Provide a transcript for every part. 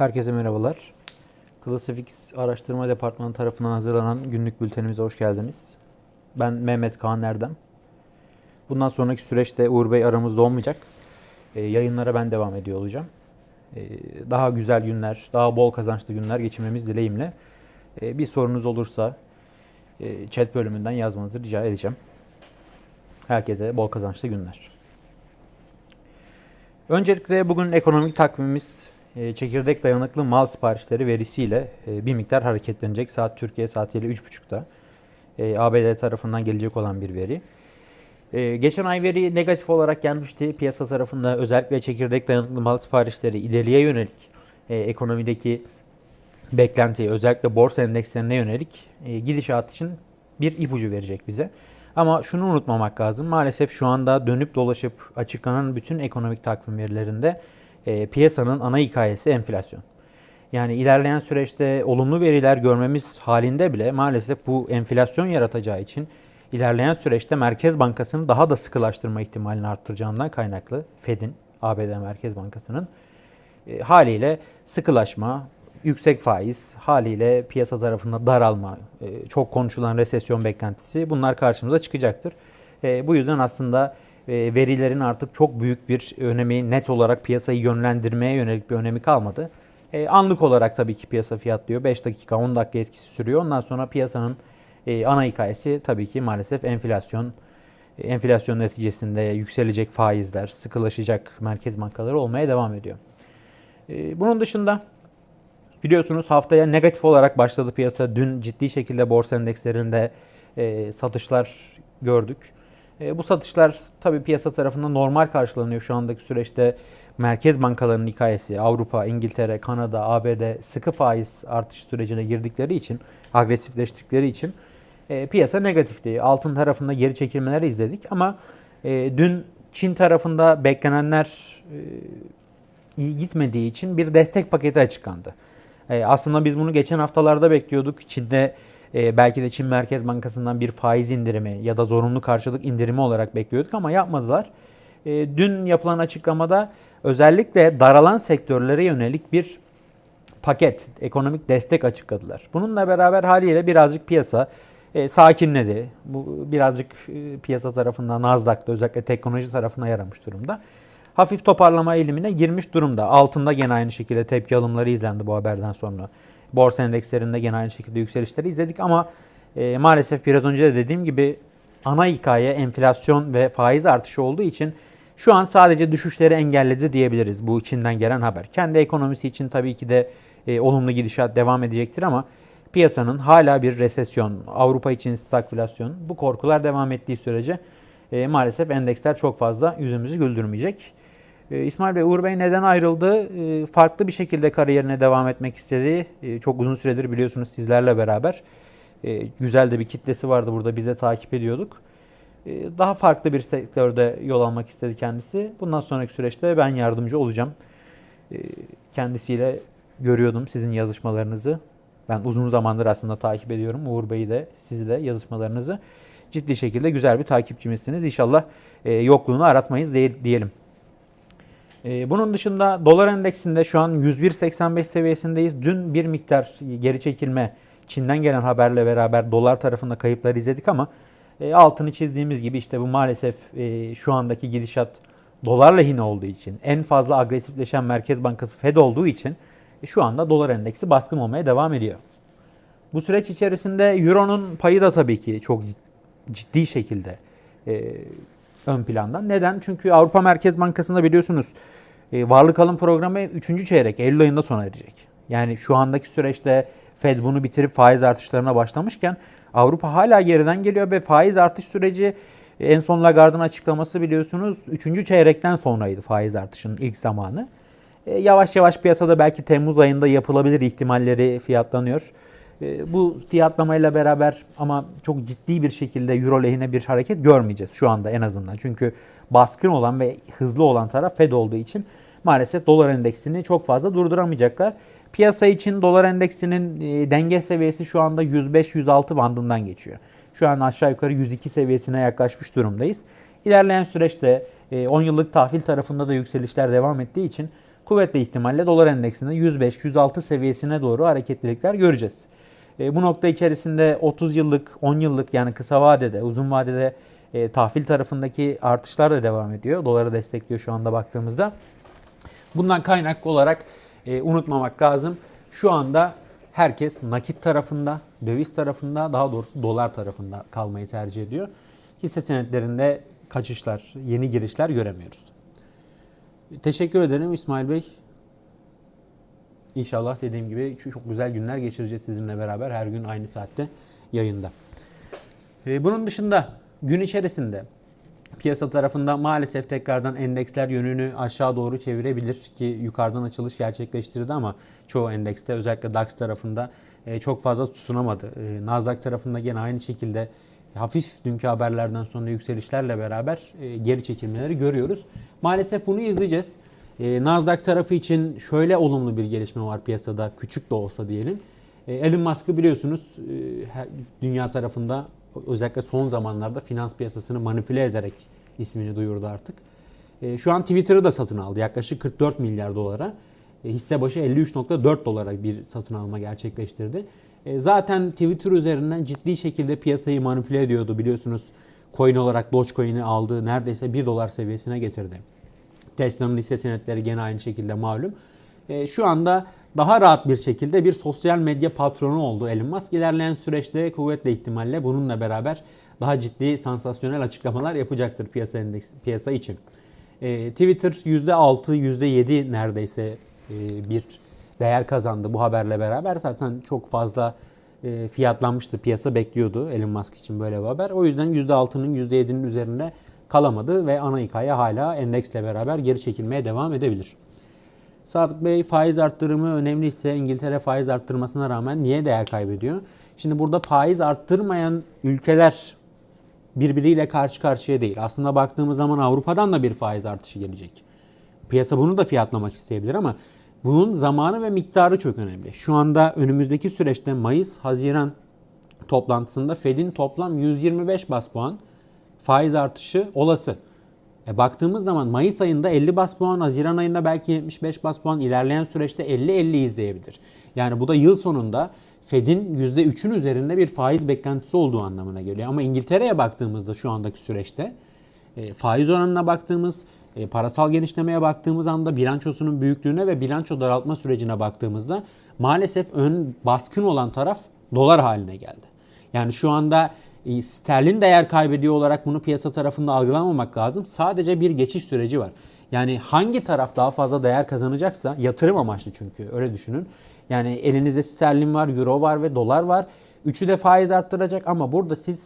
Herkese merhabalar. Classifix Araştırma Departmanı tarafından hazırlanan günlük bültenimize hoş geldiniz. Ben Mehmet Kaan Erdem. Bundan sonraki süreçte Uğur Bey aramızda olmayacak. Ee, yayınlara ben devam ediyor olacağım. Ee, daha güzel günler, daha bol kazançlı günler geçirmemiz dileğimle. Ee, bir sorunuz olursa e, chat bölümünden yazmanızı rica edeceğim. Herkese bol kazançlı günler. Öncelikle bugün ekonomik takvimimiz e, çekirdek dayanıklı mal siparişleri verisiyle e, bir miktar hareketlenecek. Saat Türkiye saatiyle 3.30'da. E, ABD tarafından gelecek olan bir veri. E, geçen ay veri negatif olarak gelmişti. Piyasa tarafında özellikle çekirdek dayanıklı mal siparişleri ileriye yönelik e, ekonomideki beklentiyi özellikle borsa endekslerine yönelik gidişat için bir ipucu verecek bize. Ama şunu unutmamak lazım. Maalesef şu anda dönüp dolaşıp açıklanan bütün ekonomik takvim verilerinde e, piyasanın ana hikayesi enflasyon. Yani ilerleyen süreçte olumlu veriler görmemiz halinde bile maalesef bu enflasyon yaratacağı için ilerleyen süreçte Merkez Bankası'nın daha da sıkılaştırma ihtimalini arttıracağından kaynaklı Fed'in, ABD Merkez Bankası'nın e, haliyle sıkılaşma, yüksek faiz, haliyle piyasa tarafında daralma, e, çok konuşulan resesyon beklentisi bunlar karşımıza çıkacaktır. E, bu yüzden aslında verilerin artık çok büyük bir önemi, net olarak piyasayı yönlendirmeye yönelik bir önemi kalmadı. E, anlık olarak tabii ki piyasa fiyatlıyor. 5 dakika, 10 dakika etkisi sürüyor. Ondan sonra piyasanın e, ana hikayesi tabii ki maalesef enflasyon. E, enflasyon neticesinde yükselecek faizler, sıkılaşacak merkez bankaları olmaya devam ediyor. E, bunun dışında biliyorsunuz haftaya negatif olarak başladı piyasa. Dün ciddi şekilde borsa endekslerinde satışlar gördük. E, bu satışlar tabii piyasa tarafından normal karşılanıyor şu andaki süreçte. Merkez bankalarının hikayesi Avrupa, İngiltere, Kanada, ABD sıkı faiz artış sürecine girdikleri için, agresifleştikleri için e, piyasa negatifti. Altın tarafında geri çekilmeler izledik ama e, dün Çin tarafında beklenenler e, iyi gitmediği için bir destek paketi açıklandı. E, aslında biz bunu geçen haftalarda bekliyorduk. Çin'de e, belki de Çin Merkez Bankası'ndan bir faiz indirimi ya da zorunlu karşılık indirimi olarak bekliyorduk ama yapmadılar. E, dün yapılan açıklamada özellikle daralan sektörlere yönelik bir paket, ekonomik destek açıkladılar. Bununla beraber haliyle birazcık piyasa e, sakinledi. Bu birazcık e, piyasa tarafından Nasdaq'ta özellikle teknoloji tarafına yaramış durumda. Hafif toparlama eğilimine girmiş durumda. Altında gene aynı şekilde tepki alımları izlendi bu haberden sonra. Borsa endekslerinde gene aynı şekilde yükselişleri izledik ama e, maalesef biraz önce de dediğim gibi ana hikaye enflasyon ve faiz artışı olduğu için şu an sadece düşüşleri engelledi diyebiliriz bu içinden gelen haber. Kendi ekonomisi için tabii ki de e, olumlu gidişat devam edecektir ama piyasanın hala bir resesyon, Avrupa için stagflasyon bu korkular devam ettiği sürece e, maalesef endeksler çok fazla yüzümüzü güldürmeyecek. E, İsmail Bey, Uğur Bey neden ayrıldı? E, farklı bir şekilde kariyerine devam etmek istedi. E, çok uzun süredir biliyorsunuz sizlerle beraber. Güzel de bir kitlesi vardı burada, bize takip ediyorduk. Daha farklı bir sektörde yol almak istedi kendisi. Bundan sonraki süreçte ben yardımcı olacağım. Kendisiyle görüyordum sizin yazışmalarınızı. Ben uzun zamandır aslında takip ediyorum. Uğur Bey'i de, sizi de yazışmalarınızı. Ciddi şekilde güzel bir takipçimizsiniz. İnşallah e, yokluğunu aratmayız diye, diyelim. E, bunun dışında dolar endeksinde şu an 101.85 seviyesindeyiz. Dün bir miktar geri çekilme Çin'den gelen haberle beraber dolar tarafında kayıplar izledik ama e, altını çizdiğimiz gibi işte bu maalesef e, şu andaki gidişat dolar lehine olduğu için en fazla agresifleşen Merkez Bankası Fed olduğu için E, Şu anda dolar endeksi baskın olmaya devam ediyor. Bu süreç içerisinde Euro'nun payı da tabii ki çok cid- ciddi şekilde ön planda. Neden? Çünkü Avrupa Merkez Bankası'nda biliyorsunuz e, varlık alım programı 3. çeyrek Eylül ayında sona erecek. Yani şu andaki süreçte Fed bunu bitirip faiz artışlarına başlamışken Avrupa hala geriden geliyor ve faiz artış süreci e, en son Lagarde'ın açıklaması biliyorsunuz 3. çeyrekten sonraydı faiz artışının ilk zamanı. E, Yavaş yavaş piyasada belki Temmuz ayında yapılabilir ihtimalleri fiyatlanıyor. E, Bu fiyatlamayla beraber ama çok ciddi bir şekilde euro lehine bir hareket görmeyeceğiz şu anda en azından. Çünkü baskın olan ve hızlı olan taraf Fed olduğu için maalesef dolar endeksini çok fazla durduramayacaklar. Piyasa için dolar endeksinin e, denge seviyesi şu anda 105-106 bandından geçiyor. Şu an aşağı yukarı 102 seviyesine yaklaşmış durumdayız. İlerleyen süreçte e, 10 yıllık tahvil tarafında da yükselişler devam ettiği için kuvvetli ihtimalle dolar endeksinde 105-106 seviyesine doğru hareketlilikler göreceğiz. E, bu nokta içerisinde 30 yıllık, 10 yıllık yani kısa vadede, uzun vadede e, tahvil tarafındaki artışlar da devam ediyor. Doları destekliyor şu anda baktığımızda. Bundan kaynaklı olarak e, unutmamak lazım. Şu anda herkes nakit tarafında, döviz tarafında, daha doğrusu dolar tarafında kalmayı tercih ediyor. Hisse senetlerinde kaçışlar, yeni girişler göremiyoruz. Teşekkür ederim İsmail Bey. İnşallah dediğim gibi çok güzel günler geçireceğiz sizinle beraber her gün aynı saatte yayında. Ee, Bunun dışında gün içerisinde piyasa tarafında maalesef tekrardan endeksler yönünü aşağı doğru çevirebilir ki yukarıdan açılış gerçekleştirdi ama çoğu endekste özellikle DAX tarafında e, çok fazla tutunamadı. E, Nasdaq tarafında gene aynı şekilde hafif dünkü haberlerden sonra yükselişlerle beraber e, geri çekilmeleri görüyoruz. Maalesef bunu izleyeceğiz. E, Nasdaq tarafı için şöyle olumlu bir gelişme var piyasada küçük de olsa diyelim. E, Elon Musk'ı biliyorsunuz e, her- dünya tarafında özellikle son zamanlarda finans piyasasını manipüle ederek ismini duyurdu artık. E, Şu an Twitter'ı da satın aldı yaklaşık 44 milyar dolara. E, Hisse başı 53.4 dolara bir satın alma gerçekleştirdi. E, Zaten Twitter üzerinden ciddi şekilde piyasayı manipüle ediyordu biliyorsunuz. Coin olarak Dogecoin'i aldı neredeyse 1 dolar seviyesine getirdi. Tesla'nın hisse senetleri gene aynı şekilde malum. E, şu anda daha rahat bir şekilde bir sosyal medya patronu oldu Elon Musk. İlerleyen süreçte kuvvetle ihtimalle bununla beraber daha ciddi sansasyonel açıklamalar yapacaktır piyasa endeks, piyasa için. E, Twitter %6, %7 neredeyse e, bir değer kazandı bu haberle beraber. Zaten çok fazla e, fiyatlanmıştı. Piyasa bekliyordu Elon Musk için böyle bir haber. O yüzden %6'nın %7'nin üzerinde kalamadı ve ana hikaye hala endeksle beraber geri çekilmeye devam edebilir. Sadık Bey faiz arttırımı önemliyse İngiltere faiz arttırmasına rağmen niye değer kaybediyor? Şimdi burada faiz arttırmayan ülkeler birbiriyle karşı karşıya değil. Aslında baktığımız zaman Avrupa'dan da bir faiz artışı gelecek. Piyasa bunu da fiyatlamak isteyebilir ama bunun zamanı ve miktarı çok önemli. Şu anda önümüzdeki süreçte Mayıs, Haziran toplantısında Fed'in toplam 125 bas puan faiz artışı olası. E baktığımız zaman Mayıs ayında 50 bas puan, Haziran ayında belki 75 bas puan, ilerleyen süreçte 50-50 izleyebilir. Yani bu da yıl sonunda Fed'in %3'ün üzerinde bir faiz beklentisi olduğu anlamına geliyor. Ama İngiltere'ye baktığımızda şu andaki süreçte e, faiz oranına baktığımız, e, parasal genişlemeye baktığımız anda bilançosunun büyüklüğüne ve bilanço daraltma sürecine baktığımızda maalesef ön baskın olan taraf dolar haline geldi. Yani şu anda e, sterlin değer kaybediyor olarak bunu piyasa tarafında algılamamak lazım. Sadece bir geçiş süreci var. Yani hangi taraf daha fazla değer kazanacaksa yatırım amaçlı çünkü öyle düşünün. Yani elinizde sterlin var, euro var ve dolar var. Üçü de faiz arttıracak ama burada siz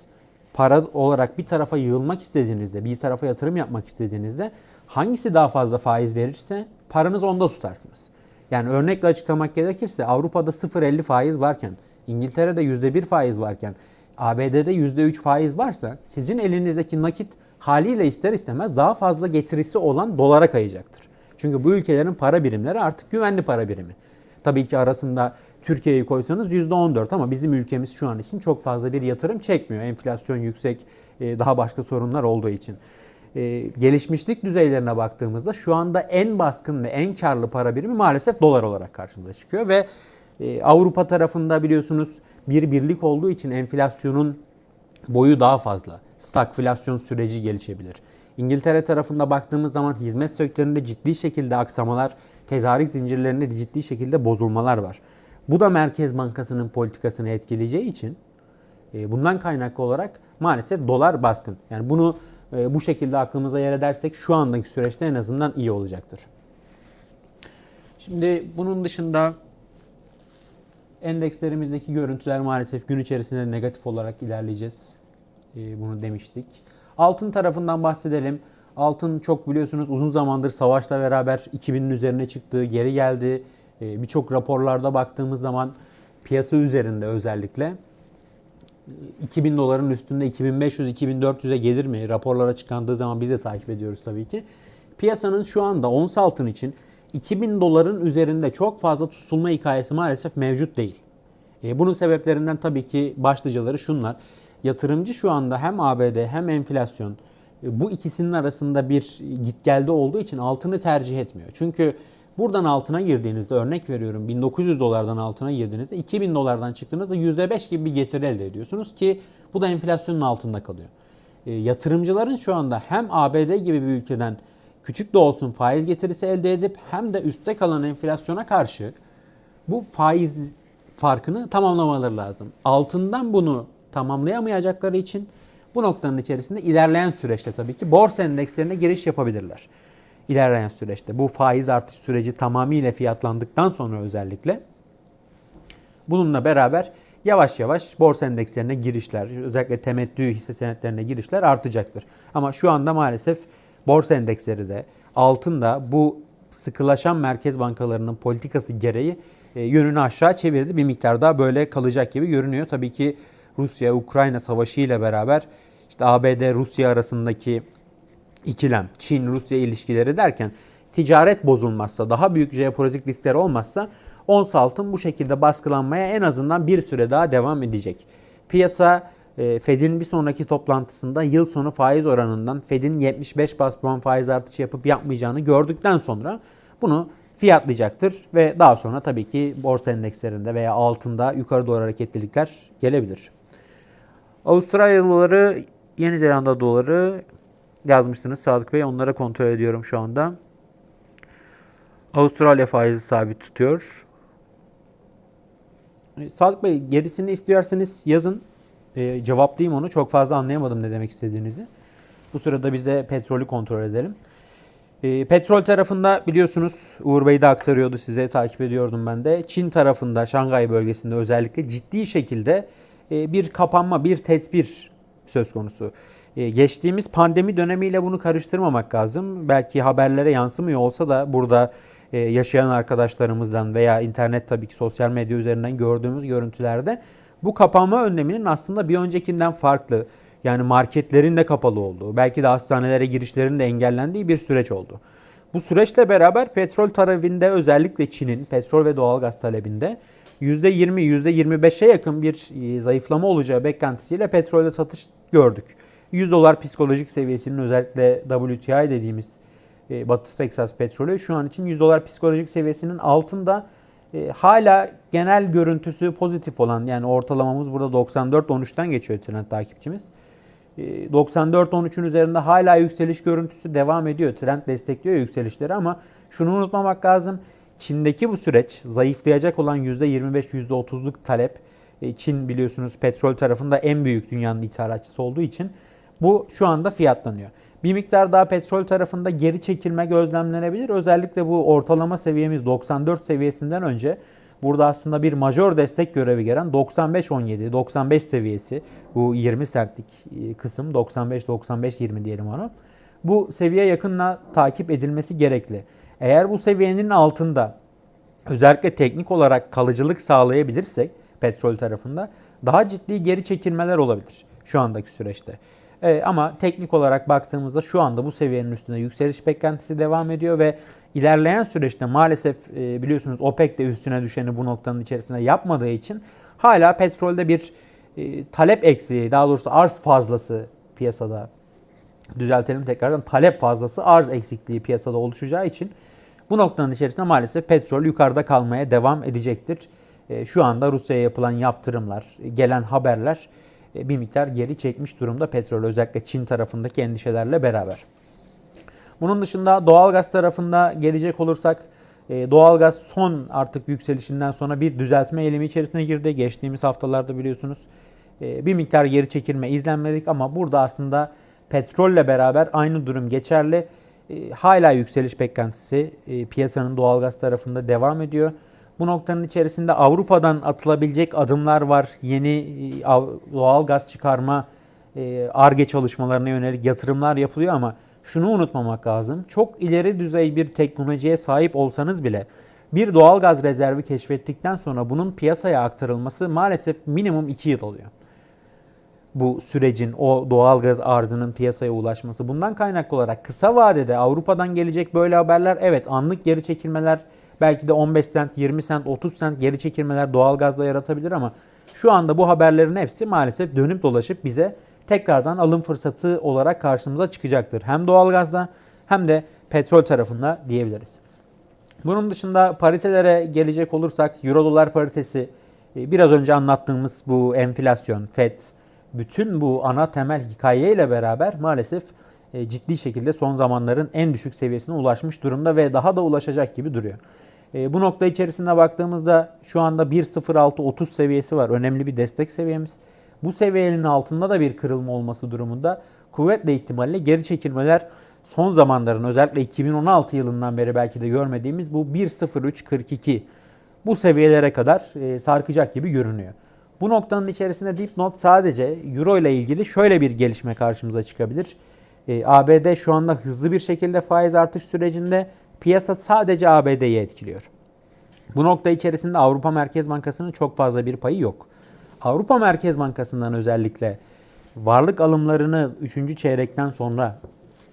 para olarak bir tarafa yığılmak istediğinizde, bir tarafa yatırım yapmak istediğinizde hangisi daha fazla faiz verirse paranız onda tutarsınız. Yani örnekle açıklamak gerekirse Avrupa'da 0.50 faiz varken, İngiltere'de %1 faiz varken, ABD'de %3 faiz varsa sizin elinizdeki nakit haliyle ister istemez daha fazla getirisi olan dolara kayacaktır. Çünkü bu ülkelerin para birimleri artık güvenli para birimi. Tabii ki arasında Türkiye'yi koysanız %14 ama bizim ülkemiz şu an için çok fazla bir yatırım çekmiyor. Enflasyon yüksek, e, daha başka sorunlar olduğu için. E, Gelişmişlik düzeylerine baktığımızda şu anda en baskın ve en karlı para birimi maalesef dolar olarak karşımıza çıkıyor ve e, Avrupa tarafında biliyorsunuz bir birlik olduğu için enflasyonun boyu daha fazla. Stagflasyon süreci gelişebilir. İngiltere tarafında baktığımız zaman hizmet sektöründe ciddi şekilde aksamalar tedarik zincirlerinde de ciddi şekilde bozulmalar var. Bu da Merkez Bankası'nın politikasını etkileyeceği için e, bundan kaynaklı olarak maalesef dolar baskın. Yani bunu e, bu şekilde aklımıza yer edersek şu andaki süreçte en azından iyi olacaktır. Şimdi bunun dışında endekslerimizdeki görüntüler maalesef gün içerisinde negatif olarak ilerleyeceğiz. E, bunu demiştik. Altın tarafından bahsedelim. Altın çok biliyorsunuz uzun zamandır savaşla beraber 2000'in üzerine çıktı, geri geldi. E, Birçok raporlarda baktığımız zaman piyasa üzerinde özellikle 2000 doların üstünde 2500-2400'e gelir mi? Raporlara çıkandığı zaman biz de takip ediyoruz tabii ki. Piyasanın şu anda ons altın için 2000 doların üzerinde çok fazla tutulma hikayesi maalesef mevcut değil. E, bunun sebeplerinden tabii ki başlıcaları şunlar. Yatırımcı şu anda hem ABD hem enflasyon e, bu ikisinin arasında bir git geldi olduğu için altını tercih etmiyor. Çünkü buradan altına girdiğinizde örnek veriyorum 1900 dolardan altına girdiğinizde 2000 dolardan çıktığınızda %5 gibi bir getiri elde ediyorsunuz ki bu da enflasyonun altında kalıyor. E, yatırımcıların şu anda hem ABD gibi bir ülkeden küçük de olsun faiz getirisi elde edip hem de üstte kalan enflasyona karşı bu faiz farkını tamamlamaları lazım. Altından bunu tamamlayamayacakları için bu noktanın içerisinde ilerleyen süreçte tabii ki borsa endekslerine giriş yapabilirler. İlerleyen süreçte bu faiz artış süreci tamamıyla fiyatlandıktan sonra özellikle bununla beraber yavaş yavaş borsa endekslerine girişler, özellikle temettü hisse senetlerine girişler artacaktır. Ama şu anda maalesef borsa endeksleri de altın da bu sıkılaşan merkez bankalarının politikası gereği e, yönünü aşağı çevirdi. Bir miktar daha böyle kalacak gibi görünüyor. Tabii ki Rusya-Ukrayna savaşı ile beraber işte ABD-Rusya arasındaki ikilem, Çin-Rusya ilişkileri derken ticaret bozulmazsa, daha büyük jeopolitik riskler olmazsa ons altın bu şekilde baskılanmaya en azından bir süre daha devam edecek. Piyasa Fed'in bir sonraki toplantısında yıl sonu faiz oranından Fed'in 75 bas puan faiz artışı yapıp yapmayacağını gördükten sonra bunu fiyatlayacaktır ve daha sonra tabii ki borsa endekslerinde veya altında yukarı doğru hareketlilikler gelebilir. Avustralya doları, Yeni Zelanda doları yazmıştınız Sadık Bey. Onlara kontrol ediyorum şu anda. Avustralya faizi sabit tutuyor. Sadık Bey gerisini istiyorsanız yazın. E, cevaplayayım onu. Çok fazla anlayamadım ne demek istediğinizi. Bu sırada biz de petrolü kontrol edelim. E, petrol tarafında biliyorsunuz Uğur Bey de aktarıyordu size takip ediyordum ben de. Çin tarafında Şangay bölgesinde özellikle ciddi şekilde e, bir kapanma, bir tedbir söz konusu. E, geçtiğimiz pandemi dönemiyle bunu karıştırmamak lazım. Belki haberlere yansımıyor olsa da burada e, yaşayan arkadaşlarımızdan veya internet tabii ki sosyal medya üzerinden gördüğümüz görüntülerde bu kapanma önleminin aslında bir öncekinden farklı. Yani marketlerin de kapalı olduğu, belki de hastanelere girişlerin de engellendiği bir süreç oldu. Bu süreçle beraber petrol talebinde özellikle Çin'in petrol ve doğalgaz talebinde %20, %25'e yakın bir e, zayıflama olacağı beklentisiyle petrolde satış gördük. 100 dolar psikolojik seviyesinin özellikle WTI dediğimiz e, Batı Teksas petrolü şu an için 100 dolar psikolojik seviyesinin altında e, hala genel görüntüsü pozitif olan yani ortalamamız burada 94-13'ten geçiyor trend takipçimiz. E, 94-13'ün üzerinde hala yükseliş görüntüsü devam ediyor. Trend destekliyor yükselişleri ama şunu unutmamak lazım. Çin'deki bu süreç zayıflayacak olan %25-%30'luk talep. E, Çin biliyorsunuz petrol tarafında en büyük dünyanın ithalatçısı olduğu için bu şu anda fiyatlanıyor. Bir miktar daha petrol tarafında geri çekilme gözlemlenebilir. Özellikle bu ortalama seviyemiz 94 seviyesinden önce burada aslında bir majör destek görevi gelen 95-17, 95 seviyesi bu 20 sertlik e, kısım 95-95-20 diyelim ona. Bu seviye yakınla takip edilmesi gerekli. Eğer bu seviyenin altında özellikle teknik olarak kalıcılık sağlayabilirsek petrol tarafında daha ciddi geri çekilmeler olabilir şu andaki süreçte. Ee, ama teknik olarak baktığımızda şu anda bu seviyenin üstünde yükseliş beklentisi devam ediyor ve ilerleyen süreçte maalesef e, biliyorsunuz OPEC de üstüne düşeni bu noktanın içerisinde yapmadığı için hala petrolde bir e, talep eksiği daha doğrusu arz fazlası piyasada düzeltelim tekrardan talep fazlası arz eksikliği piyasada oluşacağı için bu noktanın içerisinde maalesef petrol yukarıda kalmaya devam edecektir. E, Şu anda Rusya'ya yapılan yaptırımlar, gelen haberler e, bir miktar geri çekmiş durumda petrol özellikle Çin tarafındaki endişelerle beraber. Bunun dışında doğalgaz tarafında gelecek olursak E, doğalgaz son artık yükselişinden sonra bir düzeltme eğilimi içerisine girdi. Geçtiğimiz haftalarda biliyorsunuz e, bir miktar geri çekilme izlenmedik ama burada aslında petrolle beraber aynı durum geçerli. E, hala yükseliş beklentisi e, piyasanın doğalgaz tarafında devam ediyor. Bu noktanın içerisinde Avrupa'dan atılabilecek adımlar var. Yeni e, av- doğalgaz çıkarma e, ARGE çalışmalarına yönelik yatırımlar yapılıyor ama şunu unutmamak lazım. Çok ileri düzey bir teknolojiye sahip olsanız bile bir doğalgaz rezervi keşfettikten sonra bunun piyasaya aktarılması maalesef minimum 2 yıl alıyor bu sürecin o doğalgaz arzının piyasaya ulaşması. Bundan kaynaklı olarak kısa vadede Avrupa'dan gelecek böyle haberler evet anlık geri çekilmeler belki de 15 sent, 20 sent, 30 sent geri çekilmeler doğalgazda yaratabilir ama şu anda bu haberlerin hepsi maalesef dönüp dolaşıp bize tekrardan alım fırsatı olarak karşımıza çıkacaktır. Hem doğalgazda hem de petrol tarafında diyebiliriz. Bunun dışında paritelere gelecek olursak Euro dolar paritesi e, biraz önce anlattığımız bu enflasyon, FED bütün bu ana temel hikayeyle beraber maalesef e, ciddi şekilde son zamanların en düşük seviyesine ulaşmış durumda ve daha da ulaşacak gibi duruyor. E, Bu nokta içerisinde baktığımızda şu anda 1.0630 seviyesi var. Önemli bir destek seviyemiz. Bu seviyenin altında da bir kırılma olması durumunda kuvvetle ihtimalle geri çekilmeler son zamanların özellikle 2016 yılından beri belki de görmediğimiz bu 1.0342 bu seviyelere kadar e, sarkacak gibi görünüyor. Bu noktanın içerisinde dipnot sadece Euro ile ilgili şöyle bir gelişme karşımıza çıkabilir. E, ABD şu anda hızlı bir şekilde faiz artış sürecinde piyasa sadece ABD'yi etkiliyor. Bu nokta içerisinde Avrupa Merkez Bankası'nın çok fazla bir payı yok. Avrupa Merkez Bankası'ndan özellikle varlık alımlarını 3. çeyrekten sonra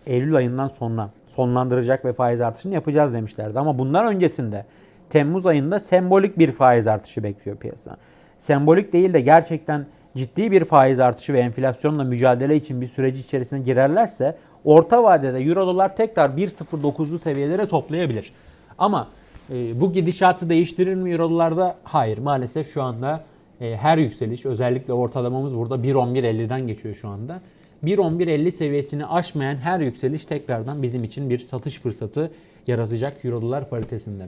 Eylül ayından sonra sonlandıracak ve faiz artışını yapacağız demişlerdi. Ama bundan öncesinde Temmuz ayında sembolik bir faiz artışı bekliyor piyasa. Sembolik değil de gerçekten ciddi bir faiz artışı ve enflasyonla mücadele için bir süreci içerisine girerlerse orta vadede Euro dolar tekrar 1.09'lu seviyelere toplayabilir. Ama e, bu gidişatı değiştirir mi Euro dolarda? Hayır. Maalesef şu anda e, her yükseliş özellikle ortalamamız burada 1.11.50'den geçiyor şu anda. 1.11.50 seviyesini aşmayan her yükseliş tekrardan bizim için bir satış fırsatı yaratacak Euro dolar paritesinde.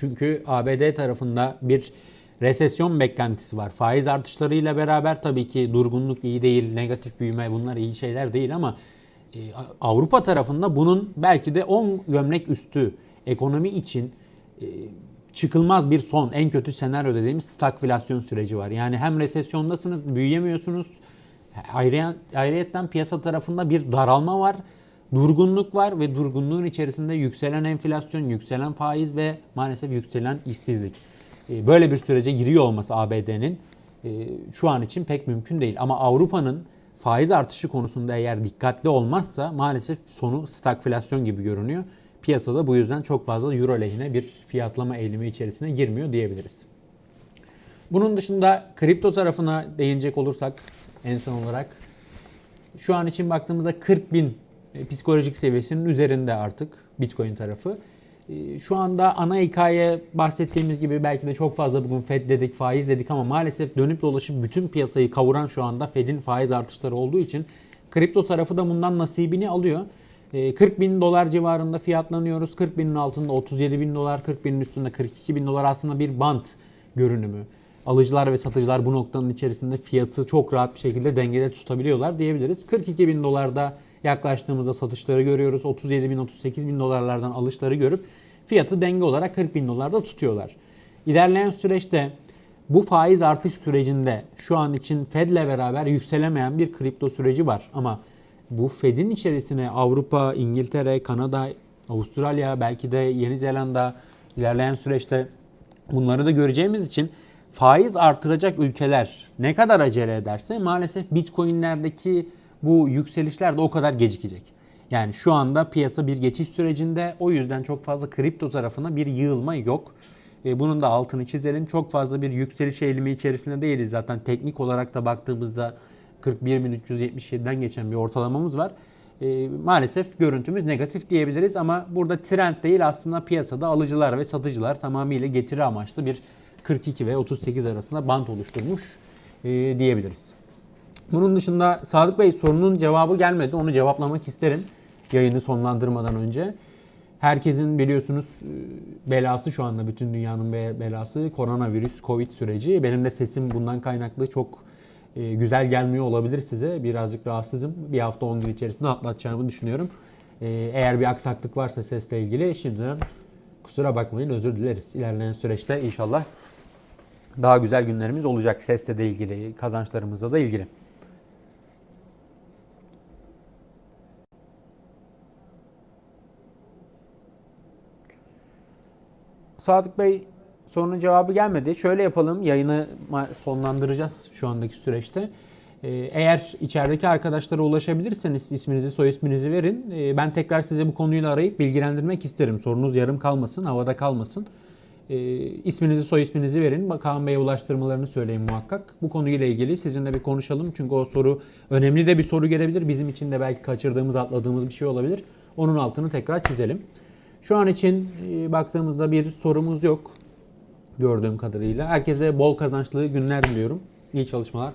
Çünkü ABD tarafında bir resesyon beklentisi var. Faiz artışlarıyla beraber tabii ki durgunluk iyi değil, negatif büyüme bunlar iyi şeyler değil ama e, Avrupa tarafında bunun belki de 10 gömlek üstü ekonomi için e, çıkılmaz bir son, en kötü senaryo dediğimiz stagflasyon süreci var. Yani hem resesyondasınız, büyüyemiyorsunuz. Ayrıca, ayrıyetten piyasa tarafında bir daralma var. Durgunluk var ve durgunluğun içerisinde yükselen enflasyon, yükselen faiz ve maalesef yükselen işsizlik. E, Böyle bir sürece giriyor olması ABD'nin e, şu an için pek mümkün değil. Ama Avrupa'nın faiz artışı konusunda eğer dikkatli olmazsa maalesef sonu stagflasyon gibi görünüyor. Piyasada bu yüzden çok fazla euro lehine bir fiyatlama eğilimi içerisine girmiyor diyebiliriz. Bunun dışında kripto tarafına değinecek olursak en son olarak şu an için baktığımızda 40 bin psikolojik seviyesinin üzerinde artık Bitcoin tarafı. E, Şu anda ana hikaye bahsettiğimiz gibi belki de çok fazla bugün Fed dedik, faiz dedik ama maalesef dönüp dolaşıp bütün piyasayı kavuran şu anda Fed'in faiz artışları olduğu için kripto tarafı da bundan nasibini alıyor. E, 40 bin dolar civarında fiyatlanıyoruz. 40 binin altında 37 bin dolar, 40 binin üstünde 42 bin dolar aslında bir bant görünümü. Alıcılar ve satıcılar bu noktanın içerisinde fiyatı çok rahat bir şekilde dengede tutabiliyorlar diyebiliriz. 42 bin dolarda yaklaştığımızda satışları görüyoruz. 37 bin, 38 bin dolarlardan alışları görüp fiyatı denge olarak 40 bin dolarda tutuyorlar. İlerleyen süreçte bu faiz artış sürecinde şu an için Fed'le beraber yükselemeyen bir kripto süreci var. Ama bu Fed'in içerisine Avrupa, İngiltere, Kanada, Avustralya, belki de Yeni Zelanda ilerleyen süreçte bunları da göreceğimiz için faiz artıracak ülkeler ne kadar acele ederse maalesef Bitcoin'lerdeki bu yükselişler de o kadar gecikecek. Yani şu anda piyasa bir geçiş sürecinde o yüzden çok fazla kripto tarafına bir yığılma yok. E, Bunun da altını çizelim. Çok fazla bir yükseliş eğilimi içerisinde değiliz. Zaten teknik olarak da baktığımızda 41.377'den geçen bir ortalamamız var. E, maalesef görüntümüz negatif diyebiliriz ama burada trend değil aslında piyasada alıcılar ve satıcılar tamamıyla getiri amaçlı bir 42 ve 38 arasında bant oluşturmuş e, diyebiliriz. Bunun dışında Sadık Bey sorunun cevabı gelmedi. Onu cevaplamak isterim yayını sonlandırmadan önce. Herkesin biliyorsunuz e, belası şu anda bütün dünyanın be- belası koronavirüs, covid süreci. Benim de sesim bundan kaynaklı çok e, güzel gelmiyor olabilir size. Birazcık rahatsızım. Bir hafta 10 gün içerisinde atlatacağımı düşünüyorum. E, Eğer bir aksaklık varsa sesle ilgili şimdiden kusura bakmayın özür dileriz. İlerleyen süreçte inşallah daha güzel günlerimiz olacak sesle de ilgili, kazançlarımızla da ilgili. Sadık Bey sorunun cevabı gelmedi. Şöyle yapalım yayını sonlandıracağız şu andaki süreçte. Ee, Eğer içerideki arkadaşlara ulaşabilirseniz isminizi soy isminizi verin. Ee, Ben tekrar size bu konuyla arayıp bilgilendirmek isterim. Sorunuz yarım kalmasın, havada kalmasın. Ee, isminizi soy isminizi verin. Kaan Bey'e ulaştırmalarını söyleyin muhakkak. Bu konuyla ilgili sizinle bir konuşalım. Çünkü o soru önemli de bir soru gelebilir. Bizim için de belki kaçırdığımız, atladığımız bir şey olabilir. Onun altını tekrar çizelim. Şu an için e, baktığımızda bir sorumuz yok gördüğüm kadarıyla. Herkese bol kazançlı günler diliyorum. İyi çalışmalar.